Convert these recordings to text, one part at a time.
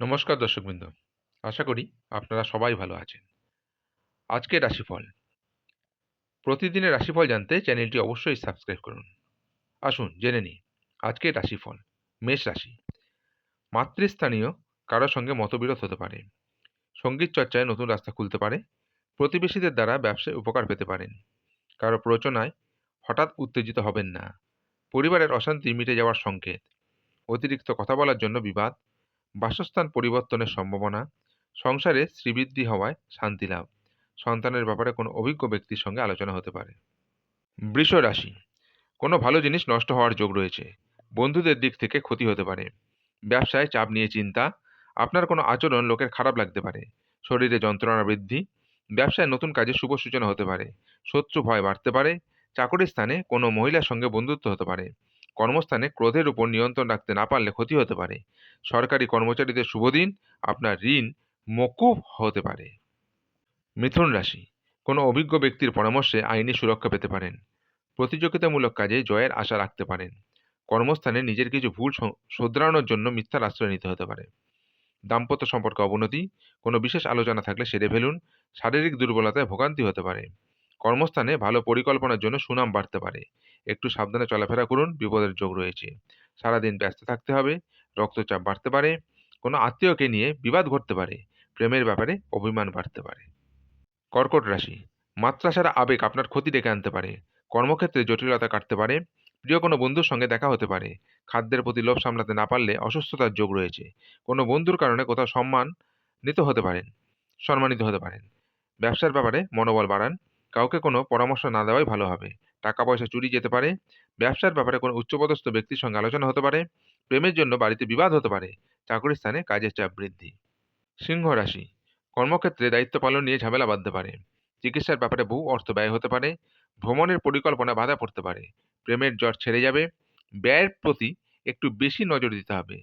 নমস্কার দর্শকবৃন্দ। আশা করি আপনারা সবাই ভালো আছেন। আজকের রাশিফল। প্রতিদিনের রাশিফল জানতে চ্যানেলটি অবশ্যই সাবস্ক্রাইব করুন। আসুন জেনে নিই, আজকের রাশিফল, মেষ রাশি। মাতৃস্থানীয় কারোর সঙ্গে মতবিরোধ হতে পারে। সংগীত চর্চায় নতুন রাস্তা খুলতে পারে। প্রতিবেশীদের দ্বারা ব্যবসায় উপকার পেতে পারেন। কারও প্ররোচনায় হঠাৎ উত্তেজিত হবেন না। পরিবারের অশান্তি মিটে যাওয়ার সংকেত। অতিরিক্ত কথা বলার জন্য বিবাদ। বাসস্থান পরিবর্তনের সম্ভাবনা, সংসারে শ্রীবৃদ্ধি হওয়ায় শান্তি লাভ, সন্তানের ব্যাপারে কোনো অভিজ্ঞ ব্যক্তির সঙ্গে আলোচনা হতে পারে। বৃষ রাশি, কোনো ভালো জিনিস নষ্ট হওয়ার যোগ রয়েছে, বন্ধুদের দিক থেকে ক্ষতি হতে পারে, ব্যবসায় চাপ নিয়ে চিন্তা, আপনার কোনো আচরণ লোকের খারাপ লাগতে পারে, শরীরে যন্ত্রণা বৃদ্ধি, ব্যবসায় নতুন কাজে শুভ সূচনা হতে পারে, শত্রু ভয় বাড়তে পারে, চাকরির স্থানে কোনো মহিলার সঙ্গে বন্ধুত্ব হতে পারে কর্মস্থানে ক্রোধের উপর নিয়ন্ত্রণ রাখতে না পারলে ক্ষতি হতে পারে। সরকারি কর্মচারীদের শুভ দিন, আপনার ঋণ মকুব হতে পারে। মিথুন রাশি, কোনো অভিজ্ঞ ব্যক্তির পরামর্শে আইনি সুরক্ষা পেতে পারেন। প্রতিযোগিতামূলক কাজে জয়ের আশা রাখতে পারেন। কর্মস্থানে নিজের কিছু ভুল শোধরানোর জন্য মিথ্যার আশ্রয় নিতে হতে পারে। দাম্পত্য সম্পর্কে অবনতি, কোনো বিশেষ আলোচনা থাকলে সেরে ফেলুন। শারীরিক দুর্বলতায় ভোগান্তি হতে পারে। কর্মস্থানে ভালো পরিকল্পনার জন্য সুনাম বাড়তে পারে। একটু সাবধানে চলাফেরা করুন, বিপদের যোগ রয়েছে। সারাদিন ব্যস্ত থাকতে হবে, রক্তচাপ বাড়তে পারে, কোনো আত্মীয়কে নিয়ে বিবাদ ঘটতে পারে, প্রেমের ব্যাপারে অভিমান বাড়তে পারে। কর্কট রাশি মাত্রা ছাড়া আবেগ আপনার ক্ষতি ডেকে আনতে পারে, কর্মক্ষেত্রে জটিলতা কাটতে পারে, প্রিয় কোনো বন্ধুর সঙ্গে দেখা হতে পারে, খাদ্যের প্রতি লোভ সামলাতে না পারলে অসুস্থতার যোগ রয়েছে, কোনো বন্ধুর কারণে কোথাও সম্মান নিতে হতে পারেন, সম্মানিত হতে পারেন। ব্যবসার ব্যাপারে মনোবল বাড়ান কাউকে কোনো পরামর্শ না দেওয়াই ভালো হবে। টাকা পয়সা চুরি যেতে পারে, ব্যবসার ব্যাপারে কোনো উচ্চপদস্থ ব্যক্তির সঙ্গে আলোচনা হতে পারে, প্রেমের জন্য বাড়িতে বিবাদ হতে পারে, চাকরির স্থানে কাজের চাপ বৃদ্ধি। সিংহ রাশি, কর্মক্ষেত্রে দায়িত্ব পালন নিয়ে ঝামেলা বাঁধতে পারে, চিকিৎসার ব্যাপারে বহু অর্থ ব্যয় হতে পারে, ভ্রমণের পরিকল্পনা বাধা পড়তে পারে, প্রেমের জ্বর ছেড়ে যাবে, ব্যয়ের প্রতি একটু বেশি নজর দিতে হবে,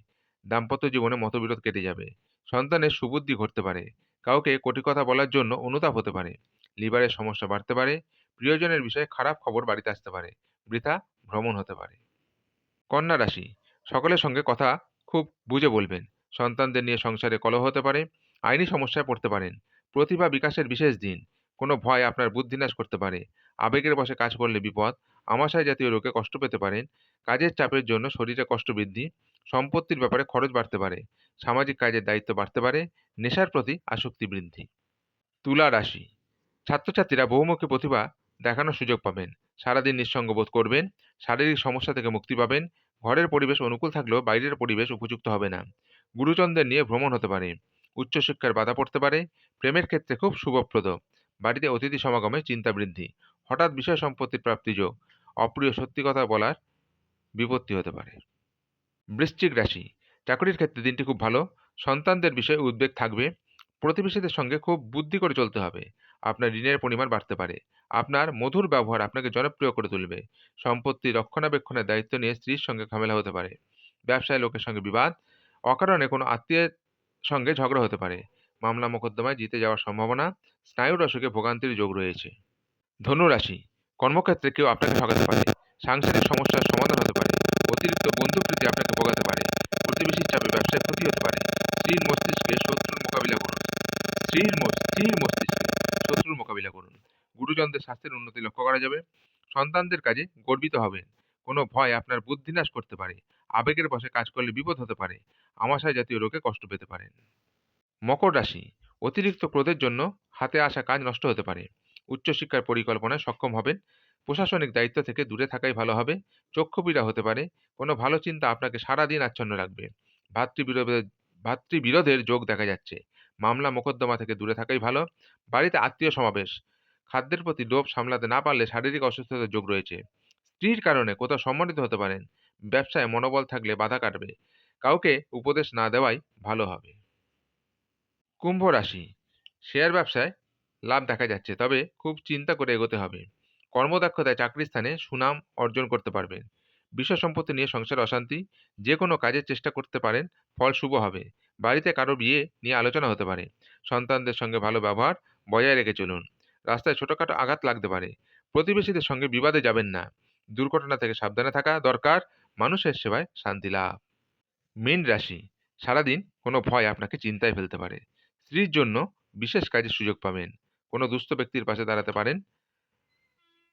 দাম্পত্য জীবনে মতবিরোধ কেটে যাবে, সন্তানের সুবুদ্ধি ঘটতে পারে, কাউকে কোটি কথা বলার জন্য অনুতাপ হতে পারে লিভারের সমস্যা বাড়তে পারে, প্রিয়জনের বিষয়ে খারাপ খবর বাড়িতে আসতে পারে, বৃথা ভ্রমণ হতে পারে। কন্যা রাশি, সকলের সঙ্গে কথা খুব বুঝে বলবেন, সন্তানদের নিয়ে সংসারে কলহ হতে পারে, আইনি সমস্যায় পড়তে পারেন, প্রতিভা বিকাশের বিশেষ দিন, কোনো ভয় আপনার বুদ্ধিনাশ করতে পারে, আবেগের বশে কাজ করলে বিপদ, আমাশয় জাতীয় রোগে কষ্ট পেতে পারেন, কাজের চাপের জন্য শরীরে কষ্ট বৃদ্ধি, সম্পত্তির ব্যাপারে খরচ বাড়তে পারে, সামাজিক কাজের দায়িত্ব বাড়তে পারে, নেশার প্রতি আসক্তি বৃদ্ধি। তুলা রাশি ছাত্রছাত্রীরা বহুমুখী প্রতিভা দেখানোর সুযোগ পাবেন। সারাদিন নিঃসঙ্গ বোধ করবেন, শারীরিক সমস্যা থেকে মুক্তি পাবেন, ঘরের পরিবেশ অনুকূল থাকলেও বাইরের পরিবেশ উপযুক্ত হবে না। গুরুজনদের নিয়ে ভ্রমণ হতে পারে, উচ্চশিক্ষার বাধা পড়তে পারে, প্রেমের ক্ষেত্রে খুব শুভপ্রদ বাড়িতে অতিথি সমাগমে চিন্তা বৃদ্ধি, হঠাৎ বিষয় সম্পত্তির প্রাপ্তি যোগ, অপ্রিয় সত্যি কথা বলার বিপত্তি হতে পারে। বৃশ্চিক রাশি, চাকরির ক্ষেত্রে দিনটি খুব ভালো, সন্তানদের বিষয়ে উদ্বেগ থাকবে, প্রতিবেশীদের সঙ্গে খুব বুদ্ধি করে চলতে হবে আপনার ঋণের পরিমাণ বাড়তে পারে। আপনার মধুর ব্যবহার আপনাকে জনপ্রিয় করে তুলবে। সম্পত্তি রক্ষণাবেক্ষণের দায়িত্ব নিয়ে স্ত্রীর সঙ্গে ঝামেলা হতে পারে। ব্যবসায় লোকের সঙ্গে বিবাদ, অকারণে কোনো আত্মীয়ের সঙ্গে ঝগড়া হতে পারে। মামলা মোকদ্দমায় জিতে যাওয়ার সম্ভাবনা, স্নায়ুর অসুখে ভোগান্তির যোগ রয়েছে। ধনু রাশি কর্মক্ষেত্রে কেউ আপনাকে ঠকাতে পারে। সাংসারিক সমস্যার সমাধান হতে পারে। অতিরিক্ত বন্ধুপ্রীতি আপনাকে ভোগাতে পারে। প্রতিবেশীর চাপে ব্যবসায় ক্ষতি হতে পারে। স্ত্রীর মস্তিষ্কে শত্রুর মোকাবিলা করুন। স্ত্রীর স্থির মস্তিষ্কে মোকাবিলা করুন। গুরুজনদের স্বাস্থ্যের উন্নতি লক্ষ্য করা যাবে। সন্তানদের কাজে গর্বিত হবেন। কোনো ভয় আপনার বুদ্ধিনাশ করতে পারে। আবেগের বশে কাজ করলে বিপদ হতে পারে। আমাশয় জাতীয় রোগে কষ্ট পেতে পারেন। মকর রাশি, অতিরিক্ত ক্রোধের জন্য হাতে আসা কাজ নষ্ট হতে পারে। উচ্চশিক্ষার পরিকল্পনায় সক্ষম হবেন। প্রশাসনিক দায়িত্ব থেকে দূরে থাকাই ভালো হবে। চক্ষু চক্ষুপীড়া হতে পারে। কোনো ভালো চিন্তা আপনাকে সারাদিন আচ্ছন্ন রাখবে। ভাতৃবিরোধের ভাতৃবিরোধের যোগ দেখা যাচ্ছে। মামলা মোকদ্দমা থেকে দূরে থাকাই ভালো। বাড়িতে আত্মীয় সমাবেশ। খাদ্যের প্রতি লোভ সামলাতে না পারলে শারীরিক অসুস্থতার যোগ রয়েছে। স্ত্রীর কারণে কোথাও সম্মানিত হতে পারেন। ব্যবসায় মনোবল থাকলে বাধা কাটবে। কাউকে উপদেশ না দেওয়াই ভালো হবে। কুম্ভ রাশি। শেয়ার ব্যবসায় লাভ দেখা যাচ্ছে, তবে খুব চিন্তা করে এগোতে হবে। কর্মদক্ষতায় চাকরির স্থানে সুনাম অর্জন করতে পারবেন। বিষয় সম্পত্তি নিয়ে সংসার অশান্তি যে কোনো কাজের চেষ্টা করতে পারেন, ফল শুভ হবে। বাড়িতে কারও বিয়ে নিয়ে আলোচনা হতে পারে। সন্তানদের সঙ্গে ভালো ব্যবহার বজায় রেখে চলুন। রাস্তায় ছোটোখাটো আঘাত লাগতে পারে। প্রতিবেশীদের সঙ্গে বিবাদে যাবেন না। দুর্ঘটনা থেকে সাবধানে থাকা দরকার। মানুষের সেবায় শান্তি লাভ। মীন রাশি, সারাদিন কোনো ভয় আপনাকে চিন্তায় ফেলতে পারে। স্ত্রীর জন্য বিশেষ কাজের সুযোগ পাবেন। কোনো দুস্থ ব্যক্তির পাশে দাঁড়াতে পারেন।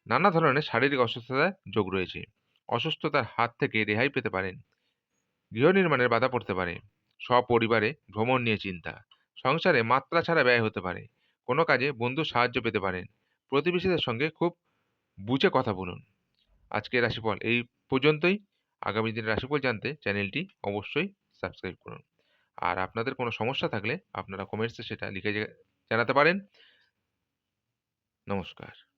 নানা ধরনের শারীরিক অসুস্থতার যোগ রয়েছে। অসুস্থতার হাত থেকে রেহাই পেতে পারেন। গৃহ নির্মাণের বাধা পড়তে পারে। সপরিবারে ভ্রমণ নিয়ে চিন্তা। সংসারে মাত্রা ছাড়া ব্যয় হতে পারে। কোনো কাজে বন্ধুর সাহায্য পেতে পারেন। প্রতিবেশীদের সঙ্গে খুব বুঝে কথা বলুন। আজকের রাশিফল এই পর্যন্তই। আগামী দিনের রাশিফল জানতে চ্যানেলটি অবশ্যই সাবস্ক্রাইব করুন। আর আপনাদের কোনো সমস্যা থাকলে আপনারা কমেন্টসে সেটা লিখে জানাতে পারেন। নমস্কার।